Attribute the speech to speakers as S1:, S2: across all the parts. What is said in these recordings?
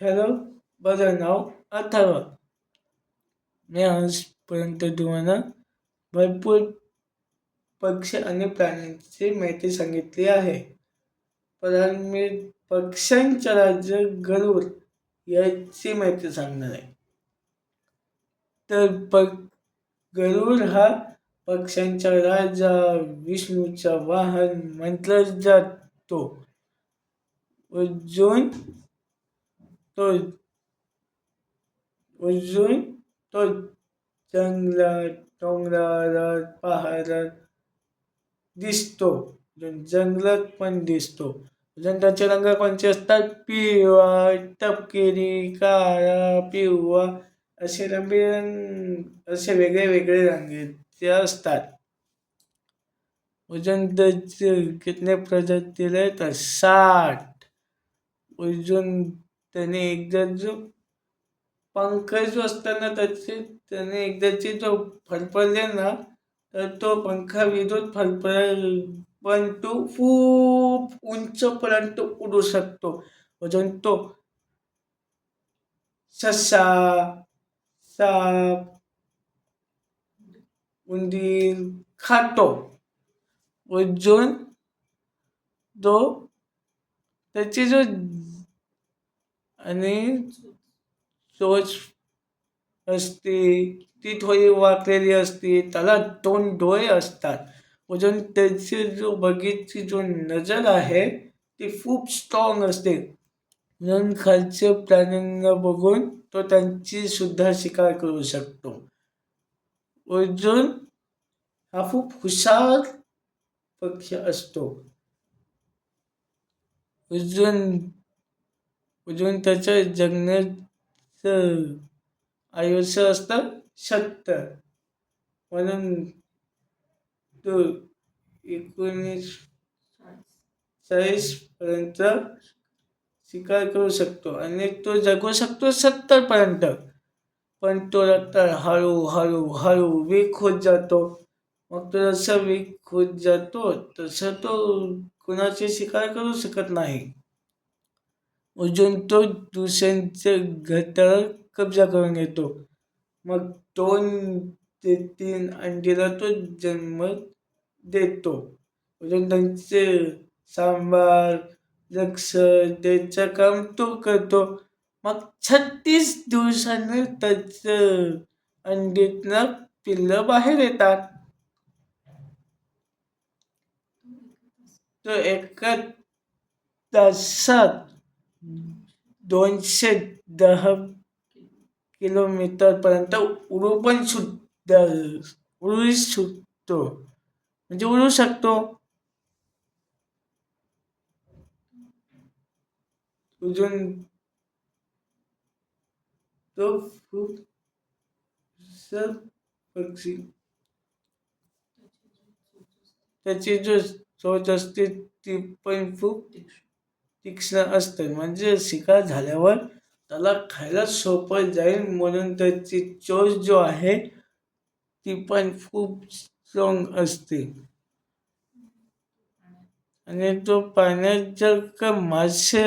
S1: Hello माझं नाव अथर्व. मी आजपर्यंत तुम्हाला भरपूर पक्षी आणि प्राण्यांची माहिती सांगितली आहे. पण मी पक्ष्यांच्या राज्य गरुड याची माहिती सांगणार आहे. तर पक गरुड हा पक्ष्यांचा राजा विष्णूचा वाहन म्हटलं जातो. अजून तो उजून तो जंगलात डोंगरात पहाडात दिसतो. जंगलात पण दिसतो. अजून त्याचे रंग कोणते असतात? पिवळा तपकिरी काळा पिवळा असे रंगीरंग असे वेगळे वेगळे रंगीचे असतात. अजून त्याचे कितने प्रजाती आहेत साठ. अजून त्याने एकदा जो पंख जो असताना त्याचे त्याने एकदाचे जो फडफडले ना तर तो पंखा विरोध फडफड पण तो खूप उंचपर्यंत उडू शकतो. अजून तो ससा साप उंदीर खातो. अजून तो त्याची जो आणि चोच असते ती थोडी वाकलेली असते त्याला दोन डोळे असतात. अजून त्याची जो बगीची जो नजर आहे ती खूप स्ट्रॉंग असते. म्हणून खालच्या प्राण्यांना बघून तो त्यांची सुद्धा शिकार करू शकतो. अजून हा खूप हुशार पक्ष असतो. अजून उजवून त्याच्या जगण्याचं आयुष्य असतं सत्तर म्हणून तो एकोणीस चाळीसपर्यंत शिकार करू शकतो. आणि तो जगू शकतो सत्तरपर्यंत पण तो आता हळूहळू हळू वीक होत जातो. मग तो जसा वीक होत जातो तसं तो कुणाची शिकार करू शकत नाही. अजून तो दुसऱ्यांच्या घरावर कब्जा करून घेतो. मग दोन ते तीन अंडीला तो जन्म देतो. अजून त्यांचे सांबार लक्ष द्यायचं काम तो करतो. मग छत्तीस दिवसांनी त्याचं अंडीतनं पिल्लं बाहेर येतात. तो एका तासात दोनशे दहा किलोमीटरपर्यंत उडू पण सुद्धा उडू शकतो. म्हणजे उडू शकतो. अजून तो खूप पक्षी. त्याची जो सोच असते ती पण खूप तीक्ष्ण असते. म्हणजे शिकार झाल्यावर त्याला खायला सोपं जाईल म्हणून त्याची चोच जो आहे ती पण खूप स्ट्रॉंग असते. आणि तो पाण्यात जर का मासे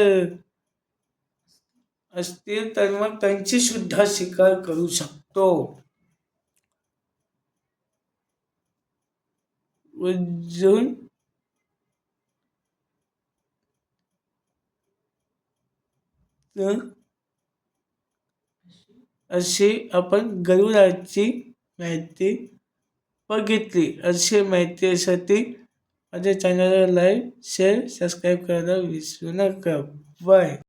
S1: असतील तर मग त्यांची सुद्धा शिकार करू शकतो. अजून अशी आपण गरुडाची माहिती बघितली. अशी माहितीसाठी माझ्या चॅनलला लाईक शेअर सबस्क्राईब करायला विसरू नका. बाय